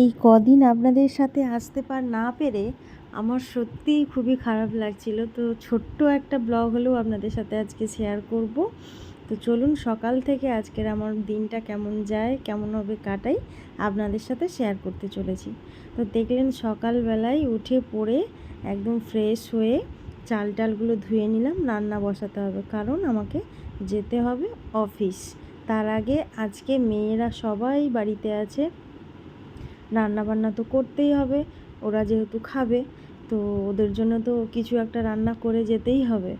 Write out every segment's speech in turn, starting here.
এই কদিন আপনাদের সাথে আসতে পার না পেরে আমার সত্যিই খুবই খারাপ লাগছিল। তো ছোট্ট একটা ব্লগ হলেও আপনাদের সাথে আজকে শেয়ার করব। তো চলুন সকাল থেকে আজকের আমার দিনটা কেমন যায় কেমনভাবে কাটাই আপনাদের সাথে শেয়ার করতে চলেছি। তো দেখলেন সকালবেলায় উঠে পড়ে একদম ফ্রেশ হয়ে চাল টালগুলো ধুয়ে নিলাম, রান্না বসাতে হবে কারণ আমাকে যেতে হবে অফিস তার আগে আজকে মেয়েরা সবাই বাড়িতে আছে। রান্না বান্না তো করতেই হবে, ওরা যেহেতু খাবে, তো ওদের জন্য তো কিছু একটা রান্না করে যেতেই হবে।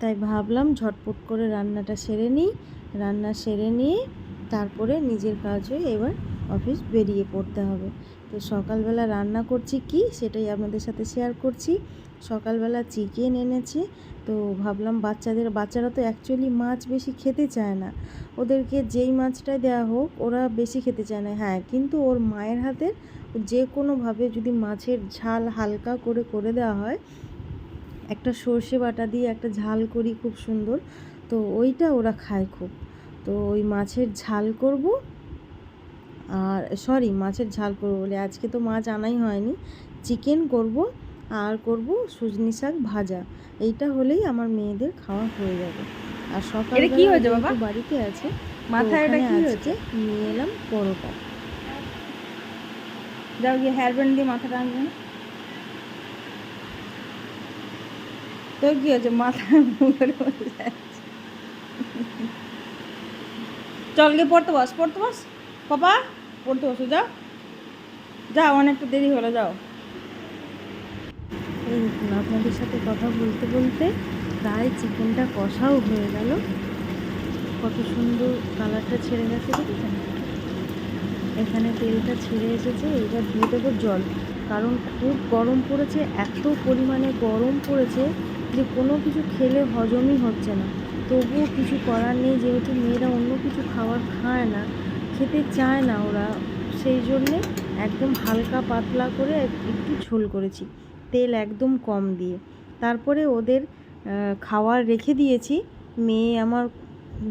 তাই ভাবলাম ঝটপট করে রান্নাটা সেরে নিই, রান্না সেরে নিয়ে তারপরে নিজের কাজ হয়ে এবার অফিস বেরিয়ে পড়তে হবে। তো সকালবেলা রান্না করছি কি সেটাই আপনাদের সাথে শেয়ার করছি। সকালবেলা চিকেন এনেছে, তো ভাবলাম বাচ্চাদের, বাচ্চারা তো অ্যাকচুয়ালি মাছ বেশি খেতে চায় না। ওদেরকে যেই মাছটাই দেওয়া হোক, ওরা বেশি খেতে চায় না। হ্যাঁ কিন্তু ওর মায়ের হাতের যে কোনোভাবে যদি মাছের ঝাল হালকা করে করে দেওয়া হয়, একটা সর্ষে বাটা দিয়ে একটা ঝাল করি খুব সুন্দর, তো ওইটা ওরা খায় খুব। তো ওই মাছের ঝাল করব, আর সরি, মাছের ঝাল করব বলে। আজকে তো মাছ আনাই হয়নি, চিকেন করব আর করব সুজনি শাক ভাজা। এইটা হলেই আমার মেয়েদের খাওয়া হয়ে যাবে। আর সকালে কি হয়েছে বাবা? বাড়িতে আছে মাথায় এটা কি হয়েছে? নিয়ে এলাম পরোটা। যাও গিয়ে হেয়ার ব্যান্ড দিয়ে মাথাটা আনবে না? তোর কি হয়েছে? মাথা। চল গিয়ে পড়তে বস পড়তে বস। পাপা পড়তে বসো যাও। যাও অনেকটা দেরি হলো যাও। আপনাদের সাথে কথা বলতে বলতে প্রায় চিকেনটা কষাও হয়ে গেল। কত সুন্দর কালারটা ছেড়ে গেছে দেখেছেন? এখানে তেলটা ছেড়ে এসেছে, এবার দিয়ে দেবো জল। কারণ খুব গরম পড়েছে, এত পরিমাণে গরম পড়েছে যে কোনো কিছু খেলে হজমই হচ্ছে না। তবুও কিছু করার নেই, যেহেতু মেয়েরা অন্য কিছু খাবার খায় না, খেতে চায় না ওরা। সেই জন্যে একদম হালকা পাতলা করে একটু ঝোল করেছি। তেল একদম কম দিয়ে। তারপরে ওদের খাওয়ার রেখে দিয়েছি। মেয়ে আমার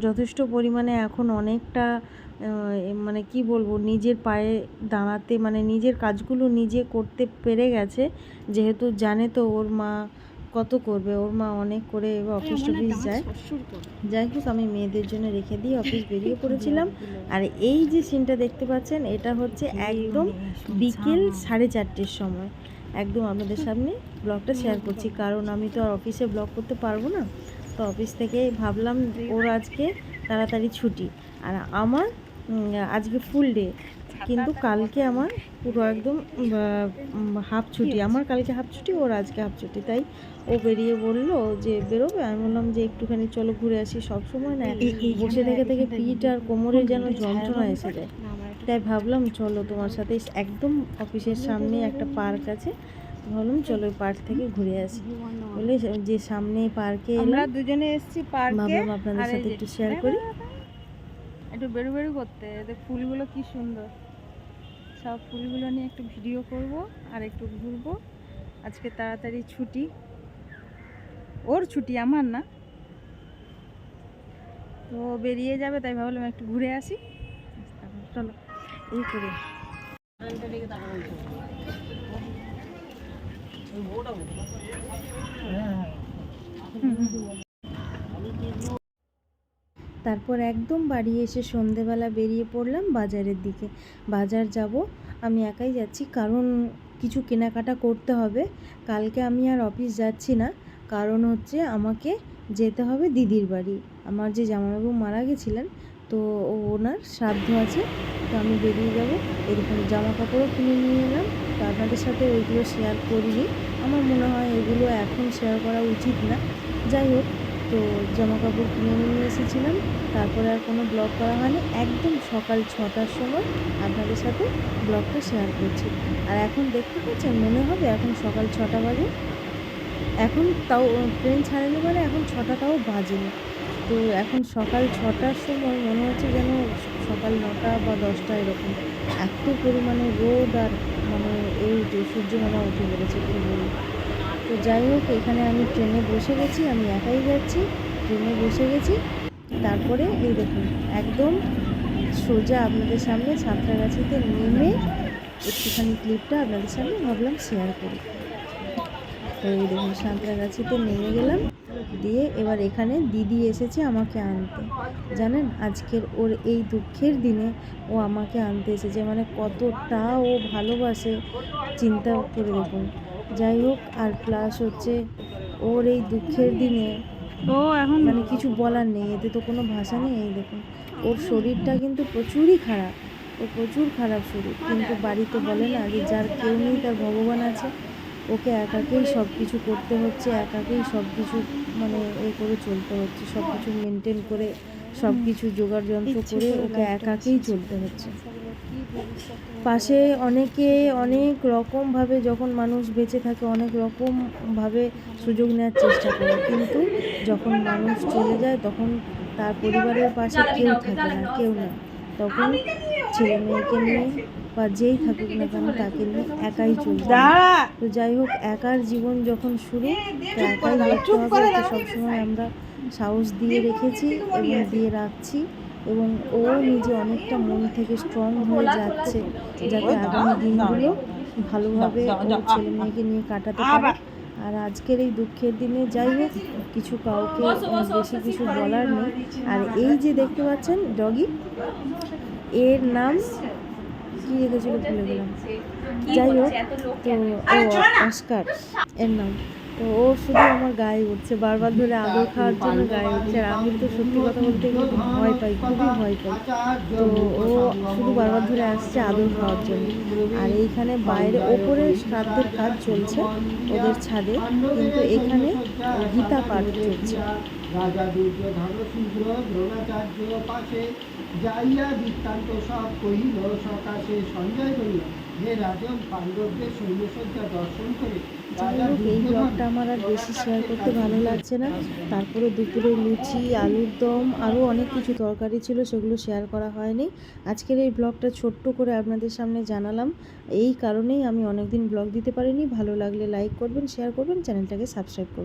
যথেষ্ট পরিমাণে এখন অনেকটা মানে কি বলব নিজের পায়ে দাঁড়াতে মানে নিজের কাজগুলো নিজে করতে পেরে গেছে। যেহেতু জানে তো ওর মা কত করবে ওর মা অনেক করে এবার অফিস টফিস যায়। যাই হোক আমি মেয়েদের জন্য রেখে দিয়ে অফিস বেরিয়ে পড়েছিলাম। আর এই যে সিনটা দেখতে পাচ্ছেন এটা হচ্ছে একদম বিকেল সাড়ে চারটের সময়। একদম আপনাদের সামনে ব্লগটা শেয়ার করছি। কারণ আমি তো আর অফিসে ব্লগ করতে পারব না। তো অফিস থেকে ভাবলাম ওর আজকে তাড়াতাড়ি ছুটি। আর আমার আজকে ফুল ডে কিন্তু কালকে আমার পুরো একদম হাফ ছুটি। আমার কালকে হাফ ছুটি ওর আজকে হাফ ছুটি। তাই ও বেরিয়ে বলল যে বেরোবে? আমি বললাম যে একটুখানি চলো ঘুরে আসি সব সময় না বসে থেকে থেকে পিঠ আর কোমরে যেন যন্ত্রণা এসে যায়। তাই ভাবলাম চলো তোমার সাথে একদম অফিসের সামনে একটা পার্ক আছে। ভাবলাম চলো ওই পার্ক থেকে ঘুরে আসি। বলে যে সামনে পার্কে আমরা দুজনে এসেছি পার্কে। ভাবলাম আপনাদের সাথে একটু শেয়ার করি। একটু বেরু বেরু করতে। এদের ফুলগুলো কি সুন্দর। সব ফুলগুলো নিয়ে একটু ভিডিও করব আর একটু ঘুরবো। আজকে তাড়াতাড়ি ছুটি। ওর ছুটি আমার না। তো ও বেরিয়ে যাবে তাই ভাবলাম একটু ঘুরে আসি। চলো। করে। তারপর একদম বাড়ি এসে সন্ধেবেলা বেরিয়ে পড়লাম বাজারের দিকে। বাজার যাব, আমি একাই যাচ্ছি, কারণ কিছু কেনাকাটা করতে হবে। কালকে আমি আর অফিস যাচ্ছি না, কারণ হচ্ছে আমাকে যেতে হবে দিদির বাড়ি। আমার যে জামাইবাবু মারা গেছিলেন, তো ওনার শ্রাদ্ধ আছে তো আমি বেরিয়ে যাব। এরকম জামা কাপড়ও কিনে নিয়ে এলাম। তো আপনাদের সাথে ওইগুলো শেয়ার করিনি। আমার মনে হয় এগুলো এখন শেয়ার করা উচিত না। যাই হোক, তো জামা কাপড় কিনে নিয়ে এসেছিলাম। তারপরে আর কোনো ব্লগ করা হয়নি। একদম সকাল ছটার সময় আপনাদের সাথে ব্লগটা শেয়ার করছি। আর এখন দেখতে পাচ্ছেন, মনে হবে এখন সকাল ছটা বাজে। এখন তাও ট্রেন ছাড়েনি বলে এখন ছটা তাও বাজেনি। তো এখন সকাল ছটার সময় মনে হচ্ছে যেন সকাল নটা বা দশটা এরকম। এত পরিমাণে রোদ আর মানে এই যে সূর্য মামা উঠে কি বলব তো যাই হোক, এখানে আমি ট্রেনে বসে গেছি, আমি একাই যাচ্ছি, ট্রেনে বসে গেছি। তারপরে এই দেখুন, একদম সোজা আপনাদের সামনে সাঁতরাগাছিতে নেমে একটুখানি ক্লিপটা আপনাদের সামনে ভাবলাম শেয়ার করি। তো এই দেখুন সাঁতরাগাছিতে নেমে গেলাম। দিয়ে এবার এখানে দিদি এসেছে আমাকে আনতে। জানেন? আজকের ওর এই দুঃখের দিনে ও আমাকে আনতে এসেছে। মানে কতটা ও ভালোবাসে চিন্তা করে দেখুন। যাই হোক আর প্লাস হচ্ছে ওর এই দুঃখের দিনে ও এখন মানে কিছু বলার নেই এতে তো কোনো ভাষা নেই এই দেখুন। ওর শরীরটা কিন্তু প্রচুরই খারাপ। ও প্রচুর খারাপ শরীর। কিন্তু বাড়িতে বলে না যে যার কেউ নেই তার ভগবান আছে। ওকে একাকেই সব কিছু করতে হচ্ছে একাকেই সব কিছু মানে এ করে চলতে হচ্ছে সব কিছু মেনটেন করে সব কিছু জোগাড় যন্ত্র করে ওকে একাকেই চলতে হচ্ছে। পাশে অনেকে অনেক রকমভাবে যখন মানুষ বেঁচে থাকে অনেক রকমভাবে সুযোগ নেওয়ার চেষ্টা করে কিন্তু যখন মানুষ চলে যায় তখন তার পরিবারের পাশে কেউ থাকে না কেউ না তখন ছেলে মেয়েকে নিয়ে বা যেই থাকুক না কেন তাকে নিয়ে একাই চলতে তো যাই হোক একার জীবন যখন শুরু তো একাই লড়তে হবে ওকে সবসময় আমরা সাহস দিয়ে রেখেছি এবং দিয়ে রাখছি এবং ও নিজে অনেকটা মন থেকে স্ট্রং হয়ে যাচ্ছে যাতে আগামী দিনগুলো ভালোভাবে ওর ছেলে মেয়েকে নিয়ে কাটাতে পারে। আর আজকের এই দুঃখের দিনে যাই হোক কিছু কাউকে বেশি কিছু বলার নেই। আর এই যে দেখতে পাচ্ছেন ডগি এর নাম কি রেখেছিল ভুলে গেলাম। যাই হোক তো অস্কার এর নাম। তো ও শুধু আমার গায়ে উঠছে বারবার ধরে আদর খাওয়ার জন্য গায়ে উঠছে। আর আমি তো সত্যি কথা বলতে গেলে ভয় পাই খুবই ভয় পাই। তো ও শুধু বারবার ধরে আসছে আদর খাওয়ার জন্য। আর এইখানে বাইরে ওপরে শ্রাদ্ধের কাজ চলছে ওদের ছাদে কিন্তু এখানে গীতা পাঠ চলছে। রাজা দুর্যোধন শূদ্র দ্রোণাচার্য পাশে যাইয়া বৃত্তান্ত সব কহিল সকাশে সঞ্জয় হে রাজন পাণ্ডবদের সৈন্যসজ্জা দর্শন করে যাই হোক এই ব্লগটা আমার আর বেশি শেয়ার করতে ভালো লাগছে না। তারপরে দুপুরে লুচি আলুর দম আরও অনেক কিছু তরকারি ছিল সেগুলো শেয়ার করা হয়নি। আজকের এই ব্লগটা ছোট্ট করে আপনাদের সামনে জানালাম। এই কারণেই আমি অনেকদিন ব্লগ দিতে পারিনি। ভালো লাগলে লাইক করবেন শেয়ার করবেন চ্যানেলটাকে সাবস্ক্রাইব করবেন।